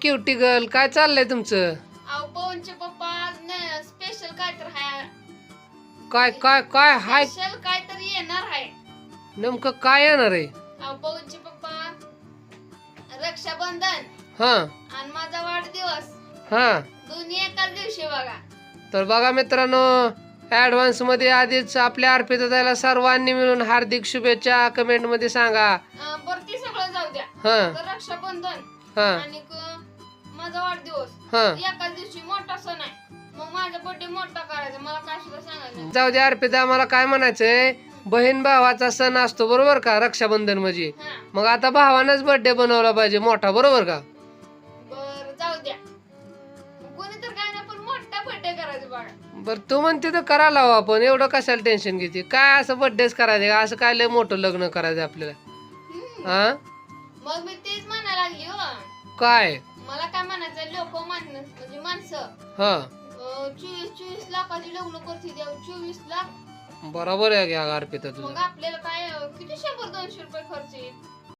Cutie girl काय चाललंय तुमचं? अहो पवनचे पप्पा स्पेशल काय तर हाय. काय काय काय हाय? स्पेशल काय तर येणार आहे नेमकं काय येणार आहे? अहो पवनचे पप्पा रक्षाबंधन हा. आणि माझा वाढदिवस. हा. दोन्ही एकाच दिवशी बघा. तर बघा मित्रांनो ऍडव्हान्समध्ये आधीच आपल्या अर्पिता जायला सर्वांनी मिळून हार्दिक शुभेच्छा कमेंटमध्ये सांगा. अं, बरं ते सगळं जाऊ द्या. हा. तर रक्षाबंधन हा. आणि क- माझा वाढदिवस. हा. एकाच दिवशी मोठा सण आहे. मग माझा बर्थडे मोठा करायचा. मला काय सुद्धा सांगायचं जाऊ दे अर्पिता मला काय म्हणायचंय? बहीण भावाचा सण असतो बरोबर का? रक्षाबंधन म्हणजे. हा. मग आता भावानंच बर्थडे बनवला पाहिजे मोठा बरोबर का? बर जाऊ द्या. कोणी तर काय ना पण मोठा बर्थडे करायचा बघा बर तू म्हणते तर करायला हवं आपण. एवढं कशाला टेन्शन घेते? काय असं बर्थडेच करायचं का? असं काय लय मोठं लग्न करायचं आपल्याला? हम्म. हा मग मी तेच म्हणायला लागली हो. काय? मला काय म्हणायचं लोक माणसं म्हणजे माणसं. हा. अं, चोवीस चोवीस लाखाची लग्न करते देव चोवीस लाख. बरोबर आहे घ्या अर्पिता मग आपल्याला काय अं, किती शंभर दोनशे रुपये खर्च येईल?